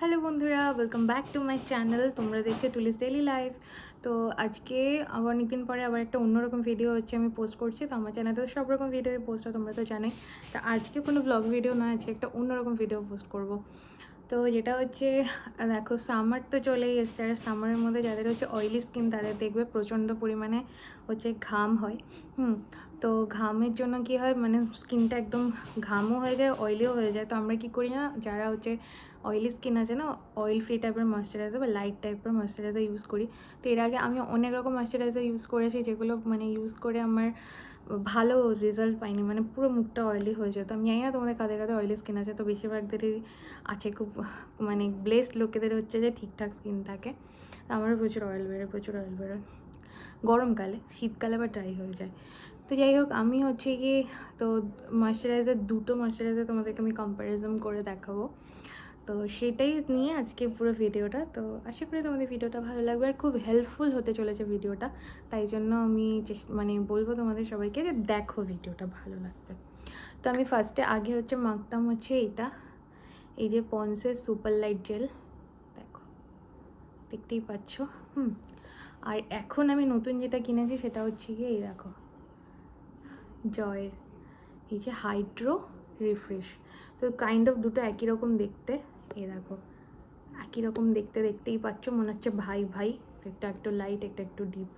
Hello বন্ধুরা welcome back to my channel তোমরা দেখছ টুলিস ডেইলি লাইফ তো আজকে আবার অনেকদিন পরে আবার একটা অন্যরকম ভিডিও হচ্ছে, আমি পোস্ট করছি। তো আমার চ্যানেলে তো সব রকম ভিডিও পোস্ট হয় তোমরা তো জানোই। তো আজকে কোনো ব্লগ ভিডিও না আজকে একটা অন্যরকম ভিডিও পোস্ট করব। তো যেটা হচ্ছে, দেখো সামার তো চলেই এসছে। আর সামারের মধ্যে যাদের হচ্ছে অয়েলি স্কিন তাদের দেখবে প্রচণ্ড পরিমাণে হচ্ছে ঘাম হয়। হুম, তো ঘামের জন্য কি হয় মানে স্কিনটা একদম ঘামও হয়ে যায় অয়েলিও হয়ে যায়। তো আমরা কি করি না, যারা হচ্ছে অয়েলি স্কিন আছে না অয়েল ফ্রি টাইপের ময়শ্চারাইজার বা লাইট টাইপের ময়শ্চারাইজার ইউজ করি। তো এর আগে আমি অনেক রকম ময়শ্চারাইজার ইউজ করেছি যেগুলো মানে ইউজ করে আমার ভালো রেজাল্ট পাইনি মানে পুরো মুখটা অয়েলি হয়ে যেত। আমি জানি না তোমাদের কাদের কাদের অয়েলি স্কিন আছে, তো বেশিরভাগদেরই আছে খুব মানে ব্লেসড লোকেদের হচ্ছে যে ঠিকঠাক স্কিন থাকে। আমারও প্রচুর অয়েল বেরোয়, প্রচুর অয়েল বেরোয়। গরমকালে, শীতকালে বা ড্রাই হয়ে যায়। তো যাই হোক, আমি হচ্ছে গিয়ে তো ময়শ্চারাইজার দুটো ময়শ্চারাইজার তোমাদেরকে আমি কম্প্যারিজম করে দেখাবো। তো সেটাই নিয়ে আজকে পুরো ভিডিওটা। তো আশা করি তোমাদের ভিডিওটা ভালো লাগবে আর খুব হেল্পফুল হতে চলেছে ভিডিওটা। তাই জন্য আমি মানে বলব তোমাদের সবাইকে যে দেখো ভিডিওটা ভালো লাগবে। তো আমি ফার্স্টে আগে হচ্ছে মাখতাম হচ্ছে এটা এই যে পন্সের সুপার লাইট জেল দেখো, দেখতেই পাচ্ছ, হুম। আর এখন আমি নতুন যেটা কিনেছি সেটা হচ্ছে গিয়ে এই দেখো, জয়ের। এই যে হাইড্রো রিফ্রেশ তো কাইন্ড অফ দুটো একই রকম দেখতে। এই দেখো, একই রকম দেখতে দেখতেই পাচ্ছ, মনে হচ্ছে ভাই ভাই, একটা একটু লাইট একটা একটু ডিপ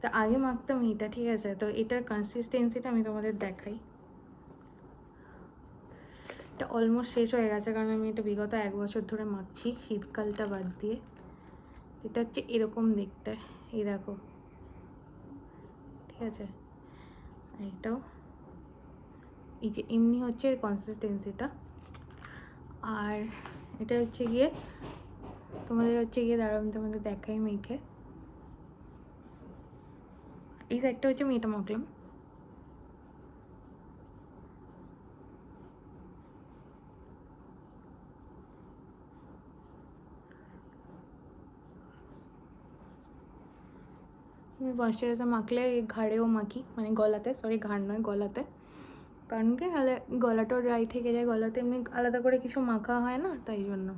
তো আগে মাখতাম এটা, ঠিক আছে? তো এটার কনসিস্টেন্সিটা আমি তোমাদের দেখাই। এটা অলমোস্ট শেষ হয়ে গেছে, কারণ আমি এটা বিগত এক বছর ধরে মাখছি শীতকালটা বাদ দিয়ে। এটা হচ্ছে এরকম দেখতে, এই দেখো। ঠিক আছে? এটাও। এই যে এমনি হচ্ছে এর কনসিস্টেন্সিটা আর এটা হচ্ছে গিয়ে তোমাদের হচ্ছে গিয়ে দাঁড়াও আমি তোমাদের দেখাই মেখে এই সাইডটা হচ্ছে আমি এটা মাখলাম আমি ময়শ্চারাইজার মাখলে এই ঘাড়েও মাখি মানে গলাতে সরি ঘাড় নয়, গলাতে। কারণ কি তাহলে গলাটাও ড্রাই থেকে যায়, গলাতে এমনি আলাদা করে কিছু মাখা হয় না, তাই জন্য।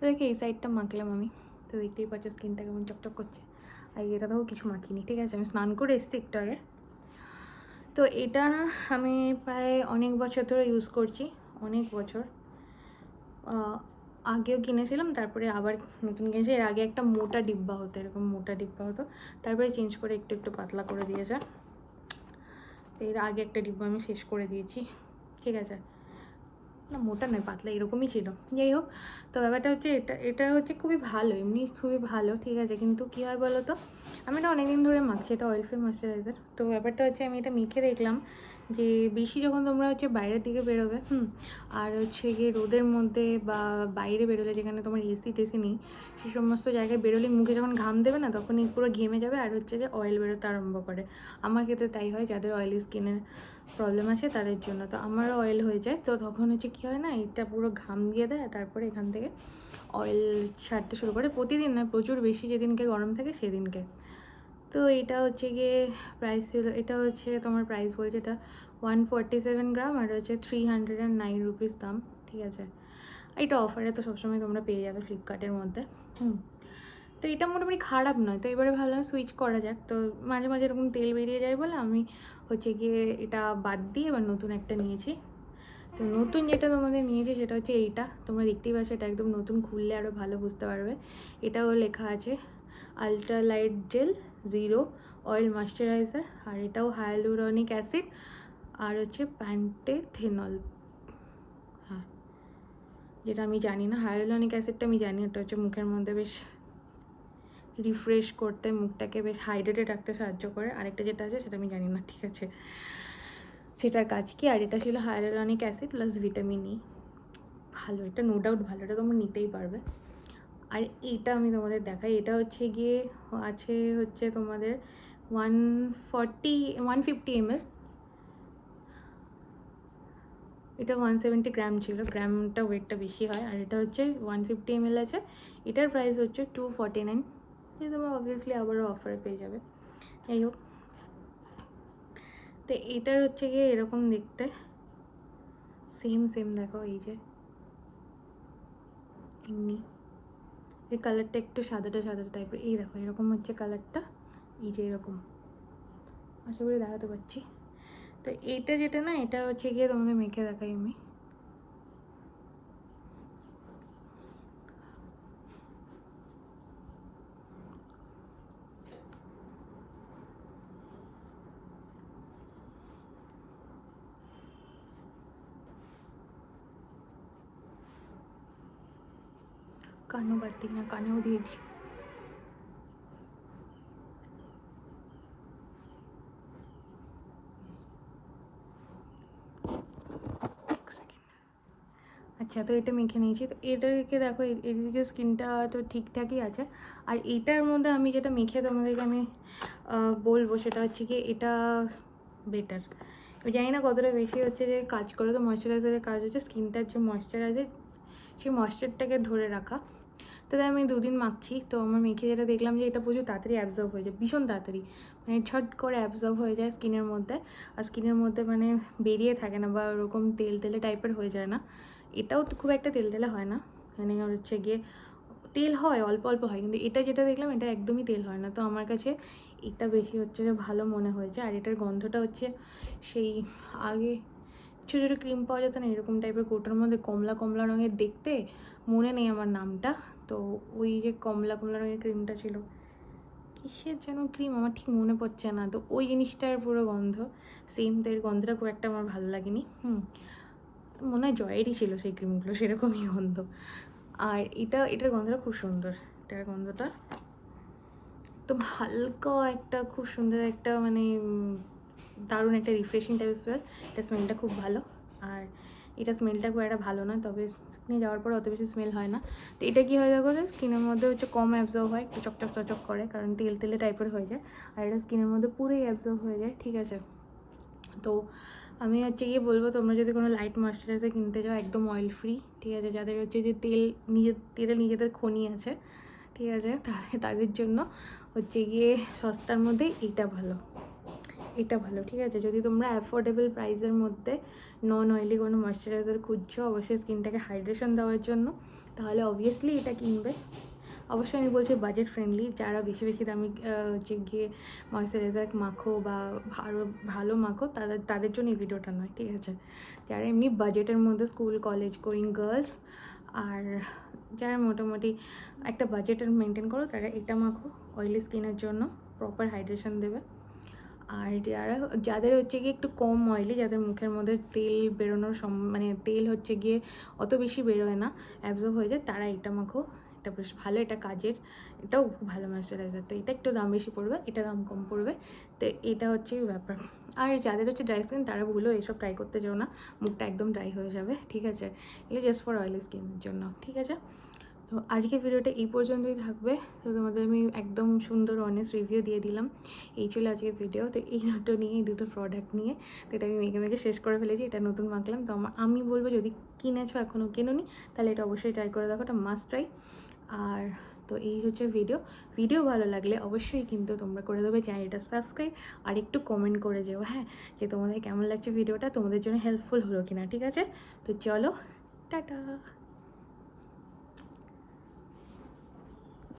দেখি এই সাইডটা মাখলাম আমি। তো দেখতেই পাচ্ছ স্কিনটা কেমন চকচক করছে। আর এটা তো কিছু মাখিনি, ঠিক আছে? আমি স্নান করে এসেছি একটু আগে। তো এটা না আমি প্রায় অনেক বছর ধরে ইউজ করছি, অনেক বছর। আগেও কিনেছিলাম, তারপরে আবার নতুন কিনেছি। এর আগে একটা মোটা ডিব্বা হতো, এরকম মোটা ডিব্বা হতো। তারপরে চেঞ্জ করে একটু একটু পাতলা করে দিয়েছে। তো এর আগে একটা ডিব্বা আমি শেষ করে দিয়েছি, ঠিক আছে? না, মোটা নয়, পাতলা, এরকমই ছিল। যাই হোক, তো ব্যাপারটা হচ্ছে এটা এটা হচ্ছে খুবই ভালো, এমনি খুবই ভালো, ঠিক আছে? কিন্তু কী হয় বলো তো? আমি এটা অনেকদিন ধরে মাখছি, এটা অয়েল ফ্রি ময়শ্চারাইজার তো ব্যাপারটা হচ্ছে আমি এটা মেখে দেখলাম যে বেশি যখন তোমরা হচ্ছে বাইরের দিকে বেরোবে, হুম, আর হচ্ছে গিয়ে রোদের মধ্যে বা বাইরে বেরোলে যেখানে তোমার এসি টেসি নেই, সে সমস্ত জায়গায় বেরোলে মুখে যখন ঘাম দেবে না, তখনই পুরো ঘেমে যাবে আর হচ্ছে যে অয়েল বেরোতে আরম্ভ করে। আমার ক্ষেত্রে তাই হয়, যাদের অয়েলি স্কিনের প্রবলেম আছে তাদের জন্য। তো আমারও অয়েল হয়ে যায়, তো তখন হচ্ছে কী হয় না, এটা পুরো ঘাম দিয়ে দেয়, তারপরে এখান থেকে অয়েল ছাড়তে শুরু করে। প্রতিদিন না, প্রচুর বেশি যেদিনকে গরম থাকে সেদিনকে। তো এটা হচ্ছে গিয়ে প্রাইস ছিল, এটা হচ্ছে তোমার প্রাইস বলছে এটা ওয়ান ফর্টি সেভেন গ্রাম আর হচ্ছে three hundred and nine rupees দাম, ঠিক আছে? এটা অফারে তো সবসময় তোমরা পেয়ে যাবে ফ্লিপকার্টের মধ্যে, হুম। তো এটা মোটামুটি খারাপ নয়, তো এবারে ভাবলাম সুইচ করা যাক, তো মাঝে মাঝে এরকম তেল বেরিয়ে যায় বলে আমি হচ্ছে গিয়ে এটা বাদ দিয়ে এবার নতুন একটা নিয়েছি। তো নতুন যেটা তোমাদের নিয়েছি সেটা হচ্ছে এইটা, তোমরা দেখতেই পাচ্ছ এটা একদম নতুন, খুললে আরও ভালো বুঝতে পারবে। এটাও লেখা আছে ultra light gel zero, oil moisturiser, আর এটাও হায়ালুরনিক অ্যাসিড, আর হচ্ছে প্যান্টেথেনল। হ্যাঁ যেটা আমি জানি না, হায়ালুরনিক অ্যাসিডটা আমি জানি, ওটা হচ্ছে মুখের মধ্যে বেশ রিফ্রেশ করতে, মুখটাকে বেশ হাইড্রেটেড রাখতে সাহায্য করে। আরেকটা যেটা আছে, সেটা আমি জানি না, ঠিক আছে। সেটার কাজ কি? আর এটা ছিল hyaluronic acid plus vitamin E. ভালো, এটা নো ডাউট ভালো এটা তোমরা নিতেই পারবে। আর এটা আমি তোমাদের দেখাই, এটা হচ্ছে গিয়ে আছে হচ্ছে তোমাদের one forty one fifty ML এটা ওয়ান সেভেন্টি গ্রাম ছিল গ্রামটা ওয়েটটা বেশি হয়, আর এটা হচ্ছে ওয়ান ফিফটি এমএল আছে। এটার প্রাইস হচ্ছে টু ফর্টি নাইন যে তোমরা অবভিয়াসলি আবারও অফারে পেয়ে যাবে। যাই হোক। তো এটার হচ্ছে গিয়ে এরকম দেখতে। সেম সেম দেখো এই যে। এমনি। এই কালারটা একটু সাদাটা সাদাটা টাইপের এই দেখো, এরকম হচ্ছে কালারটা এই যে এরকম। আশা করি দেখাতে পারছি। তো এইটা যেটা না, এটা হচ্ছে গিয়ে তোমাদের মেখে দেখাই আমি। কানেও বাদ দিই না কানেও দিয়ে দিই। আচ্ছা তো এটা মেখে নিয়েছি তো এটাকে দেখো এদিকে স্কিনটা তো ঠিকঠাকই আছে আর এটার মধ্যে আমি যেটা মেখে তোমাদেরকে আমি বলব সেটা হচ্ছে কি এটা বেটার জানি না কতটা বেশি হচ্ছে যে কাজ করে তো ময়শ্চারাইজারের কাজ হচ্ছে স্কিনটার যে ময়শ্চার আছে সেই ময়শ্চারটাকে ধরে রাখা তো আমি দুদিন মাখছি। তো আমার মেখে যেটা দেখলাম যে এটা প্রচুর তাড়াতাড়ি অ্যাবজর্ব হয়ে যায়, ভীষণ তাড়াতাড়ি। মানে ছট করে অ্যাবজর্ব হয়ে যায় স্কিনের মধ্যে। আর স্কিনের মধ্যে মানে বেরিয়ে থাকে না বা ওরকম তেল তেলে টাইপের হয়ে যায় না। এটাও তো খুব একটা তেল তেলে হয় না। মানে হচ্ছে গিয়ে তেল হয়, অল্প অল্প হয়। কিন্তু এটা যেটা দেখলাম এটা একদমই তেল হয় না। তো আমার কাছে এটা বেশি হচ্ছে যে ভালো মনে হয়েছে। আর এটার গন্ধটা হচ্ছে সেই আগে ছোটো ছোটো ক্রিম পাওয়া যেত না, এরকম টাইপের কোটার মধ্যে কমলা কমলা রঙের দেখতে মনে নেই আমার নামটা। তো ওই যে কমলা কমলা রঙের ক্রিমটা ছিল। কিসের যেন ক্রিম আমার ঠিক মনে পড়ছে না। তো ওই জিনিসটার পুরো গন্ধ সেম তো এর গন্ধটা খুব একটা আমার ভালো লাগেনি। হুম, মনে হয় জয়েরই ছিল সেই ক্রিমগুলো সেরকমই গন্ধ। আর এটা, এটার গন্ধটা খুব সুন্দর। এটার গন্ধটা একদম হালকা একটা, খুব সুন্দর একটা মানে দারুণ একটা রিফ্রেশিং টাইপের স্মেল এটা স্মেলটা খুব ভালো। আর এটা স্মেলটা খুব একটা ভালো না তবে স্কিনে যাওয়ার পর অত বেশি স্মেল হয় না। তো এটা কী হয় দেখো স্কিনের মধ্যে হচ্ছে কম অ্যাবজর্ব হয় চকচক চকচক করে, কারণ তেল তেলে টাইপের হয়ে যায়। আর এটা স্কিনের মধ্যে পুরোই অ্যাবজর্ব হয়ে যায়, ঠিক আছে? তো আমি হচ্ছে গিয়ে বলব, তোমরা যদি কোনো লাইট ময়শ্চারাইজার কিনতে যাও, একদম অয়েল ফ্রি ঠিক আছে? যাদের হচ্ছে যে তেল নিজে, তেলে নিজেদের খনি আছে, ঠিক আছে? তাদের তাদের জন্য হচ্ছে গিয়ে সস্তার মধ্যে এইটা ভালো। এটা ভালো, ঠিক আছে? যদি তোমরা অ্যাফোর্ডেবল প্রাইসের মধ্যে নন অয়েলি কোনো ময়শ্চারাইজার খুঁজছো, অবশ্যই স্কিনটাকে হাইড্রেশন দেওয়ার জন্য, তাহলে অবভিয়াসলি এটা কিনবে। অবশ্যই আমি বলছি বাজেট ফ্রেন্ডলি যারা বেশি বেশি দামি হচ্ছে গিয়ে ময়শ্চারাইজার মাখো বা ভালো ভালো মাখো, তাদের তাদের জন্য এই ভিডিওটা নয়, ঠিক আছে? যারা এমনি বাজেটের মধ্যে স্কুল কলেজ গোয়িং গার্লস আর যারা মোটামুটি একটা বাজেটের মেনটেন করো, তারা এটা মাখো অয়েলি স্কিনের জন্য প্রপার হাইড্রেশন দেবে। আর যারা যাদের হচ্ছে গিয়ে একটু কম অয়েলি যাদের মুখের মধ্যে তেল বেরোনোর সম মানে তেল হচ্ছে গিয়ে অত বেশি বেরোয় না অ্যাবজর্ব হয়ে যায়, তারা এটা মাখো, এটা বেশ ভালো, এটা কাজের, এটাও খুব ভালো ময়শ্চারাইজার তো এটা একটু দাম বেশি পড়বে, এটা দাম কম পড়বে, তো এটা হচ্ছে ব্যাপার। আর যাদের হচ্ছে ড্রাই স্কিন তারা ভুলেও এসব ট্রাই করতে যাও না, মুখটা একদম ড্রাই হয়ে যাবে, ঠিক আছে? এগুলো জাস্ট ফর অয়েলি স্কিনের জন্য, ঠিক আছে? তো আজকে ভিডিওটা এই পর্যন্তই থাকবে। তো তোমাদের আমি একদম সুন্দর অনেস্ট রিভিউ দিয়ে দিলাম। এই ছিল আজকে ভিডিও তো এই দুটো নিয়ে এই দুটো প্রোডাক্ট নিয়ে, তো এটা আমি মেখে মেখে শেষ করে ফেলেছি। এটা নতুন মাখলাম। তো আমি বলব যদি কিনেছো এখনও কেনোনি, তাহলে এটা অবশ্যই ট্রাই করে দেখো। এটা মাস্ট ট্রাই আর তো এই হচ্ছে ভিডিও ভিডিও ভালো লাগলে অবশ্যই কিন্তু তোমরা করে দেবে চ্যানেলটা সাবস্ক্রাইব আর একটু কমেন্ট করে যেও হ্যাঁ যে তোমাদের কেমন লাগছে ভিডিওটা তোমাদের জন্য হেল্পফুল হলো কিনা, ঠিক আছে? তো চলো, টাটা!